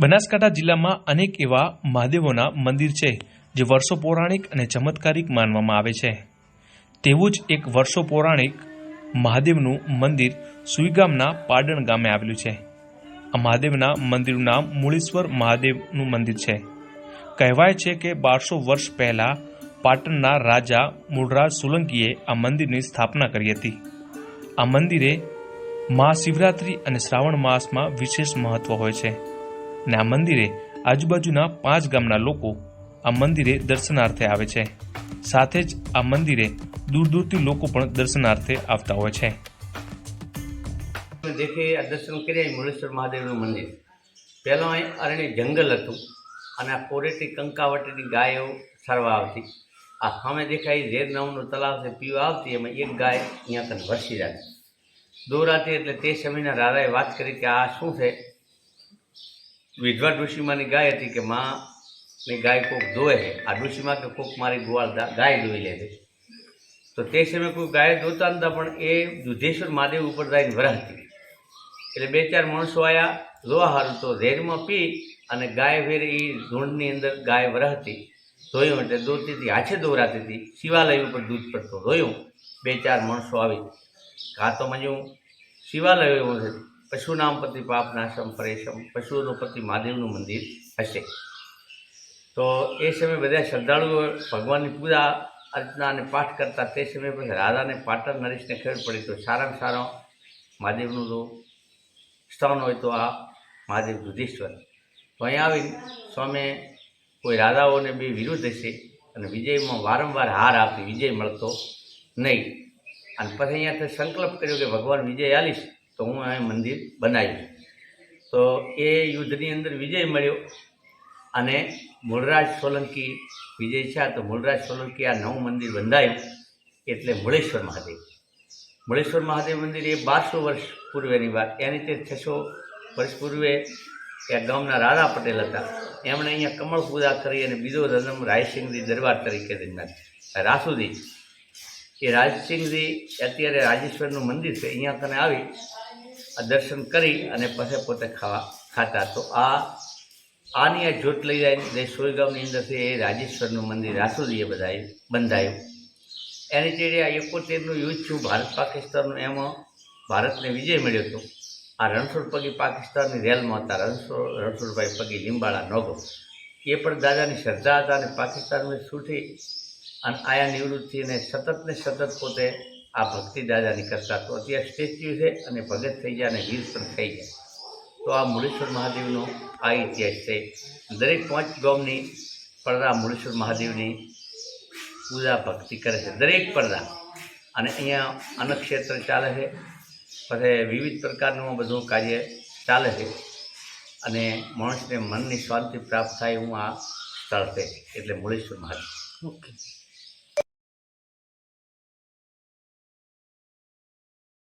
બનાસકાંઠા જિલ્લામાં અનેક એવા મહાદેવોના મંદિર છે, જે વર્ષો પૌરાણિક અને ચમત્કારિક માનવામાં આવે છે. તેવું જ એક વર્ષો પૌરાણિક મહાદેવનું મંદિર સુઈગામના પાડણ ગામે આવેલું છે. આ મહાદેવના મંદિરનું નામ મૂળેશ્વર મહાદેવનું મંદિર છે. કહેવાય છે કે બારસો વર્ષ પહેલા પાટણના રાજા મૂળરાજ સોલંકીએ આ મંદિરની સ્થાપના કરી હતી. આ મંદિરે મહાશિવરાત્રિ અને શ્રાવણ માસમાં વિશેષ મહત્વ હોય છે. અને આ મંદિરે આજુબાજુના પાંચ ગામના લોકો આ મંદિરે દર્શનાર્થે આવે છે. સાથે જ આ મંદિરે દૂર દૂરથી લોકો પણ દર્શનાર્થે આવતા હોય છે. દેખે આ દર્શન કર્યા મુરેશ્વર મહાદેવનું મંદિર. પહેલાં અહીં અરણ્ય જંગલ હતું અને આ કોરેટી કંકાવટીની ગાયો સારવા આવતી. આ સામે દેખાય ઝેર નામનું તલાવ છે પીવા આવતી, એમાં એક ગાય અહીંયા તને વરસી જાય દોરાતી એટલે તે સમયના રાજાએ વાત કરી કે આ શું છે? વિધવા ડોશીમાની ગાય હતી કે માં ની ગાય કોક ધોવે આ ડોશીમાં કે કોક મારી ગોવાળ ગાય ધોઈ લે છે. તો તે સમયે કોઈ ગાય ધોતા નતા, પણ એ દુધેશ્વર મહાદેવ ઉપર જઈને વરાહતી એટલે બે ચાર માણસો આવ્યા જોવા હારું તો ઝેરમાં પી અને ગાય ફેર એ ઝૂંડની અંદર ગાય વરાહતી. ધોયું એટલે દોરતી હતી હાથે દોરાતી હતી. શિવાલય ઉપર દૂધ પડતો ધોયું. બે ચાર માણસો આવી. કાં તો મજું, શિવાલય એવું છે પશુ નામ પતિ પાપનાશમ પરેશમ, પશુઓનો પતિ મહાદેવનું મંદિર હશે. તો એ સમયે બધા શ્રદ્ધાળુઓ ભગવાનની પૂજા, અર્ચના અને પાઠ કરતા તે સમયે પછી રાધાને પાટણ નરેશને ખબર પડી તો સારામાં સારો મહાદેવનું જો સ્થાન હોય તો આ મહાદેવ દુધેશ્વર તો અહીંયા આવીને સ્વામી કોઈ રાધાઓને બે વિરુદ્ધ હશે અને વિજયમાં વારંવાર હાર આપી વિજય મળતો નહીં. અને પછી અહીંયાથી સંકલ્પ કર્યો કે ભગવાન વિજય આલીશ. તો હું આ મંદિર બનાવીશ તો એ યુદ્ધની અંદર વિજય મળ્યો અને મૂળરાજ સોલંકી વિજય છે તો મૂળરાજ સોલંકી આ નવું મંદિર બંધાયું એટલે મૂળેશ્વર મહાદેવ. મૂળેશ્વર મહાદેવ મંદિર એ બારસો વર્ષ પૂર્વેની વાત. એની તે છસો વર્ષ પૂર્વે એ ગામના રાણા પટેલ હતા. એમણે અહીંયા કમળ પૂજા કરી અને બીજો જન્મ રાયસિંહજી દરબાર તરીકે રાસુદી એ રાજસિંહજી અત્યારે રાજેશ્વરનું મંદિર છે. અહીંયા તને આવી દર્શન કરી અને પછી પોતે ખાવા ખાતા. તો આ આની આ જોત લઈ જાય જે સોયગામની અંદરથી એ રાજેશ્વરનું મંદિર રાસુદીએ બધાએ બંધાયું. એની ચેડે આ એકોતેરનું યુદ્ધ થયું ભારત પાકિસ્તાનનું. એમાં ભારતને વિજય મળ્યો હતો. આ રણછોડ પગી પાકિસ્તાનની રેલમાં હતા. રણછોડ, રણછોડભાઈ પગી લીંબાળા નોગો એ પણ દાદાની શ્રદ્ધા હતા અને પાકિસ્તાનમાં છૂટી અને આયા નિવૃત્તિને સતત ને સતત પોતે આ ભક્તિ દાદાની કરતા તો અત્યારે સ્ટેચ્યુ છે અને ભગત થઈ જાય અને વીર પણ થઈ જાય તો આ મુળેશ્વર મહાદેવનો આ ઇતિહાસ છે. દરેક પાંચ ગામની પડદા મુળેશ્વર મહાદેવની પૂજા ભક્તિ કરે છે. દરેક પડદા. અને અહીંયા અન્નક્ષેત્ર ચાલે છે. પછી વિવિધ પ્રકારનું બધું કાર્ય ચાલે છે. અને માણસને મનની શાંતિ પ્રાપ્ત થાય હું આ સ્થળ છે. એટલે મુળેશ્વર મહાદેવ. ઓકે.